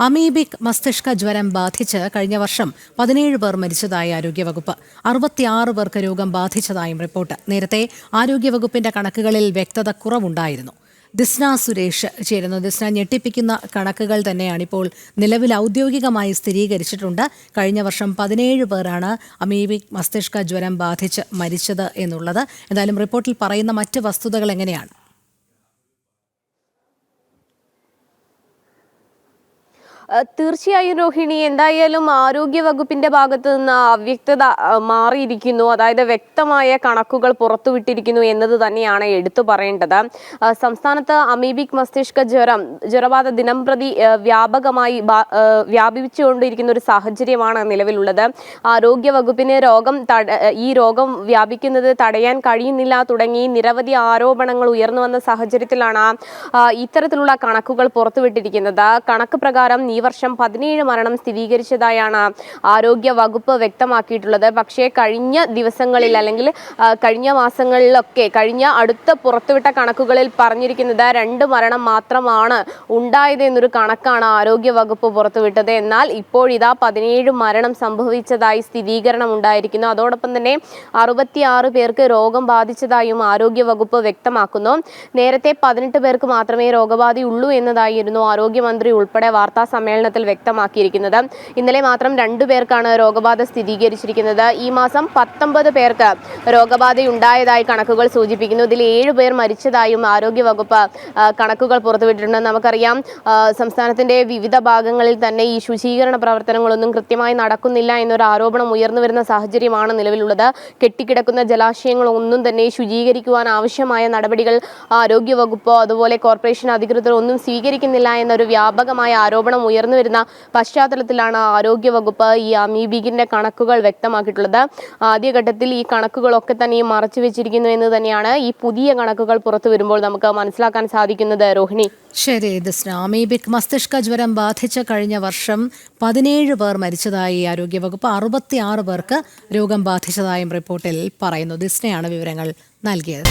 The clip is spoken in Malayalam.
അമീബിക് മസ്തിഷ്ക ജ്വരം ബാധിച്ച് കഴിഞ്ഞ വർഷം പതിനേഴ് പേർ മരിച്ചതായി ആരോഗ്യവകുപ്പ്. അറുപത്തിയാറ് പേർക്ക് രോഗം ബാധിച്ചതായും റിപ്പോർട്ട്. നേരത്തെ ആരോഗ്യവകുപ്പിന്റെ കണക്കുകളിൽ വ്യക്തത കുറവുണ്ടായിരുന്നു. ദിസ്ന സുരേഷ് ചേരുന്നു. ദിസ്ന ഞെട്ടിപ്പിക്കുന്ന കണക്കുകൾ തന്നെയാണിപ്പോൾ നിലവിൽ ഔദ്യോഗികമായി സ്ഥിരീകരിച്ചിട്ടുണ്ട്. കഴിഞ്ഞ വർഷം പതിനേഴ് പേരാണ് അമീബിക് മസ്തിഷ്ക ജ്വരം ബാധിച്ച് മരിച്ചത് എന്നുള്ളത്. എന്തായാലും റിപ്പോർട്ടിൽ പറയുന്ന മറ്റ് വസ്തുതകൾ എങ്ങനെയാണ്? തീർച്ചയായും രോഹിണി എന്തായാലും ആരോഗ്യ വകുപ്പിന്റെ ഭാഗത്ത് നിന്ന് അവ്യക്തത മാറിയിരിക്കുന്നു. അതായത് വ്യക്തമായ കണക്കുകൾ പുറത്തുവിട്ടിരിക്കുന്നു എന്നത് തന്നെയാണ് എടുത്തു പറയേണ്ടത്. സംസ്ഥാനത്ത് അമീബിക് മസ്തിഷ്ക ജ്വരം ജ്വരബാധ ദിനം പ്രതി വ്യാപകമായി വ്യാപിച്ചുകൊണ്ടിരിക്കുന്ന ഒരു സാഹചര്യമാണ് നിലവിലുള്ളത്. ആരോഗ്യ വകുപ്പിന് രോഗം ഈ രോഗം വ്യാപിക്കുന്നത് തടയാൻ കഴിയുന്നില്ല തുടങ്ങി നിരവധി ആരോപണങ്ങൾ ഉയർന്നു വന്ന സാഹചര്യത്തിലാണ് ഇത്തരത്തിലുള്ള കണക്കുകൾ പുറത്തുവിട്ടിരിക്കുന്നത്. കണക്ക് പ്രകാരം ഈ വർഷം പതിനേഴ് മരണം സ്ഥിരീകരിച്ചതായാണ് ആരോഗ്യ വകുപ്പ് വ്യക്തമാക്കിയിട്ടുള്ളത്. പക്ഷേ കഴിഞ്ഞ ദിവസങ്ങളിൽ അല്ലെങ്കിൽ കഴിഞ്ഞ മാസങ്ങളിലൊക്കെ കഴിഞ്ഞ അടുത്ത പുറത്തുവിട്ട കണക്കുകളിൽ പറഞ്ഞിരിക്കുന്നത് രണ്ട് മരണം മാത്രമാണ് ഉണ്ടായത് എന്നൊരു കണക്കാണ് ആരോഗ്യ വകുപ്പ് പുറത്തുവിട്ടത്. എന്നാൽ ഇപ്പോഴിതാ പതിനേഴ് മരണം സംഭവിച്ചതായി സ്ഥിരീകരണം ഉണ്ടായിരിക്കുന്നു. അതോടൊപ്പം തന്നെ അറുപത്തിയാറ് പേർക്ക് രോഗം ബാധിച്ചതായും ആരോഗ്യ വകുപ്പ് വ്യക്തമാക്കുന്നു. നേരത്തെ പതിനെട്ട് പേർക്ക് മാത്രമേ രോഗബാധയുള്ളൂ എന്നതായിരുന്നു ആരോഗ്യമന്ത്രി ഉൾപ്പെടെ വാർത്താ സമ്മേളനത്തിൽ വ്യക്തമാക്കിയിരിക്കുന്നത്. ഇന്നലെ മാത്രം രണ്ടു പേർക്കാണ് രോഗബാധ സ്ഥിരീകരിച്ചിരിക്കുന്നത്. ഈ മാസം പത്തൊമ്പത് പേർക്ക് രോഗബാധയുണ്ടായതായി കണക്കുകൾ സൂചിപ്പിക്കുന്നു. ഇതിൽ ഏഴ് പേർ മരിച്ചതായും ആരോഗ്യ വകുപ്പ് കണക്കുകൾ പുറത്തുവിട്ടിട്ടുണ്ട്. നമുക്കറിയാം സംസ്ഥാനത്തിന്റെ വിവിധ ഭാഗങ്ങളിൽ തന്നെ ഈ ശുചീകരണ പ്രവർത്തനങ്ങളൊന്നും കൃത്യമായി നടക്കുന്നില്ല എന്നൊരു ആരോപണം ഉയർന്നു വരുന്ന സാഹചര്യമാണ് നിലവിലുള്ളത്. കെട്ടിക്കിടക്കുന്ന ജലാശയങ്ങളൊന്നും തന്നെ ശുചീകരിക്കുവാൻ ആവശ്യമായ നടപടികൾ ആരോഗ്യ വകുപ്പോ അതുപോലെ കോർപ്പറേഷൻ അധികൃതർ ഒന്നും സ്വീകരിക്കുന്നില്ല എന്നൊരു വ്യാപകമായ ആരോപണം ഉയർന്നു വരുന്ന പശ്ചാത്തലത്തിലാണ് ആരോഗ്യവകുപ്പ് ഈ അമീബിക്കിന്റെ കണക്കുകൾ വ്യക്തമാക്കിയിട്ടുള്ളത്. ആദ്യഘട്ടത്തിൽ ഈ കണക്കുകളൊക്കെ തന്നെ മറച്ചു വെച്ചിരിക്കുന്നു എന്ന് തന്നെയാണ് ഈ പുതിയ കണക്കുകൾ പുറത്തു വരുമ്പോൾ നമുക്ക് മനസ്സിലാക്കാൻ സാധിക്കുന്നത് രോഹിണി. ശരി ദിസ്ന അമീബിക് മസ്തിഷ്ക ജ്വരം ബാധിച്ച കഴിഞ്ഞ വർഷം പതിനേഴ് പേർ മരിച്ചതായി ആരോഗ്യവകുപ്പ് അറുപത്തിയാറ് പേർക്ക് രോഗം ബാധിച്ചതായും റിപ്പോർട്ടിൽ പറയുന്നു. ദിസ്നയാണ് വിവരങ്ങൾ നൽകിയത്.